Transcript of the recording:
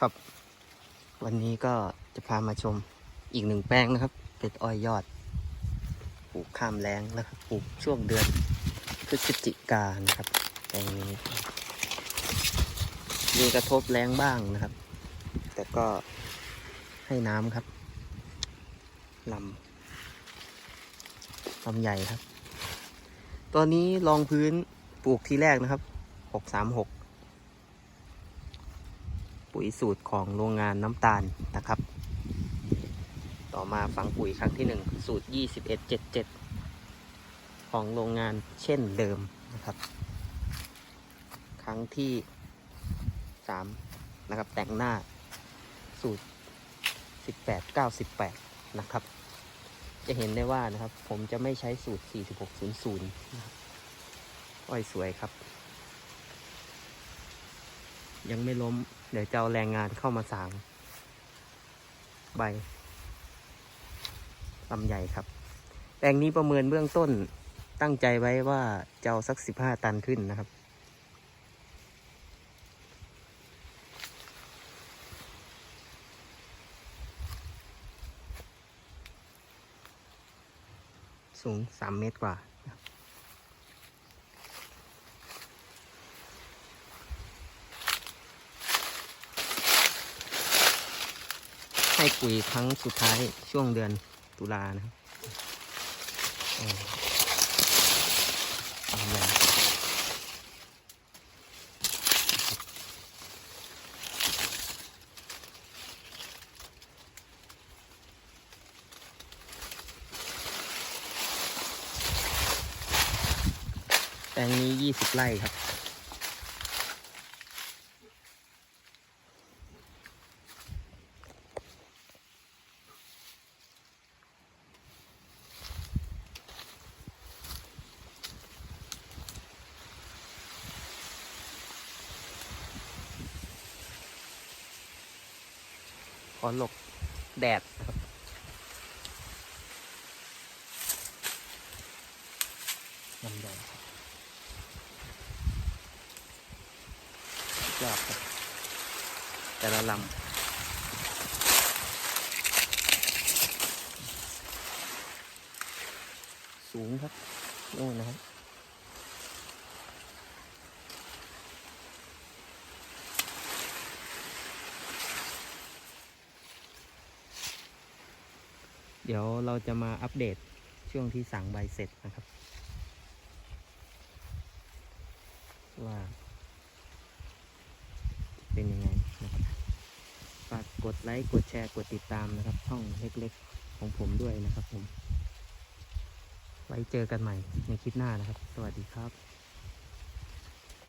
ครับ วันนี้ก็จะพามาชมอีกหนึ่งแปลงนะครับ เป็นอ้อยยอดปลูกข้ามแรงนะครับปลูกช่วงเดือนพฤศจิกานะครับแปลงนี้มีกระทบแรงบ้างนะครับ แต่ก็ให้น้ำครับลำลำใหญ่ครับตัวนี้รองพื้นปลูกทีแรกนะครับหกสามหก ปุ๋ยสูตรของโรงงานน้ำตาลนะครับ ต่อมาฝังปุ๋ยครั้งที่หนึ่งสูตร 2177 ของโรงงานเช่นเดิมนะครับ ครั้งที่ 3 นะครับ แต่งหน้าสูตร 1898นะครับ จะเห็นได้ว่านะครับ ผมจะไม่ใช้สูตร 4600 นะครับอ้อยสวยครับ ยังไม่ล้ม เดี๋ยวจะเอาแรงงานเข้ามาสาง ใบลำใหญ่ครับ แปลงนี้ประเมินเบื้องต้นตั้งใจไว้ว่าจะเอาสักสิบห้าตันขึ้นนะครับ สูงสามเมตรกว่า ให้ปุ๋ยครั้งสุดท้ายช่วงเดือนตุลานะครับแปลงนี้ยี่สิบไร่ครับ อหลบแดดครับลำใหญ่ครับยอดครับ แต่ละลำสูงครับนู่นนะครับ เดี๋ยวเราจะมาอัปเดตช่วงที่สั่งใบเสร็จนะครับ ว่า เป็นยังไงนะครับฝากกดไลค์กดแชร์กดติดตามนะครับ ช่องเล็กๆของผมด้วยนะครับผม ไว้เจอกันใหม่ในคลิปหน้านะครับ สวัสดีครับ